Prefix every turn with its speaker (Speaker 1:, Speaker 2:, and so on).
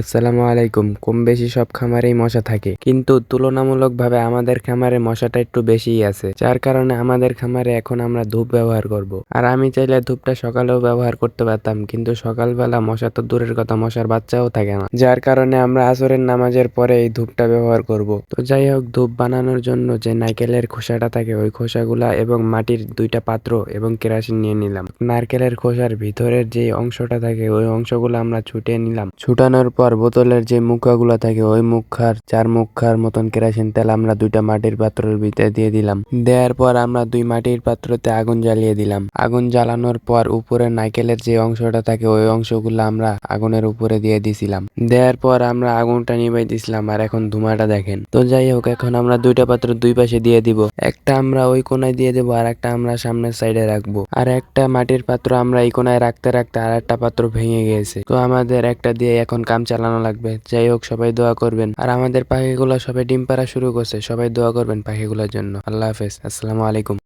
Speaker 1: আসসালামু আলাইকুম। কম বেশি সব খামারেই মশা থাকে। কিন্তু তুলনামূলকভাবে আমাদের খামারে মশাটা একটু বেশিই আছে। যার কারণে আমাদের খামারে এখন আমরা ধূপ ব্যবহার করব। আর আমি চাইলে ধূপটা সকালেও ব্যবহার করতে পারতাম। কিন্তু সকালবেলা মশা তো দূরের কথা, মশার বাচ্চাও থাকে না। যার কারণে আমরা আসরের নামাজের পরে এই ধূপটা ব্যবহার করব। তো যাই হোক, ধূপ বানানোর জন্য যে নারকেলের খোসাটা থাকে, ওই খোসাগুলা এবং মাটির দুইটা পাত্র এবং কেরাসিন নিয়ে নিলাম। নারকেলের খোসার ভিতরের যে অংশটা থাকে, ওই অংশগুলো আমরা ছুটে নিলাম। ছুটানোর পর বোতলের যে মুখাগুলো থাকে, ওই মুখার, চার মুখার মতন কেরাসিন তেল আমরা দুইটা মাটির পাত্রের ভিতরে দিয়ে দিলাম। দেওয়ার পর আমরা দুই মাটির পাত্রতে আগুন জ্বালিয়ে দিলাম। আগুন জ্বালানোর পর উপরে নাইকেলের যে অংশটা থাকে, ওই অংশগুলো আমরা আগুনের উপরে দিয়ে দিছিলাম। দেওয়ার পর আমরা আগুনটা নিভাই দিছিলাম, আর এখন ধুমাটা দেখেন। তো যাই হোক, এখন আমরা দুইটা পাত্র দুই পাশে দিয়ে দিব। একটা আমরা ওই কোনায় দিয়ে দেবো, আর একটা আমরা সামনের সাইডে রাখব। আর একটা মাটির পাত্র আমরা এই কোনায় রাখতে রাখতে আর একটা পাত্র ভেঙে গেছে। তো আমাদের একটা দিয়ে এখন কাম চালানো লাগবে। যাই হোক, সবাই দোয়া করবেন। আর আমাদের পাখিগুলো সবাই ডিম পাড়া শুরু করছে। সবাই দোয়া করবেন পাখিগুলোর জন্য। আল্লাহ হাফেজ। আসসালামু আলাইকুম।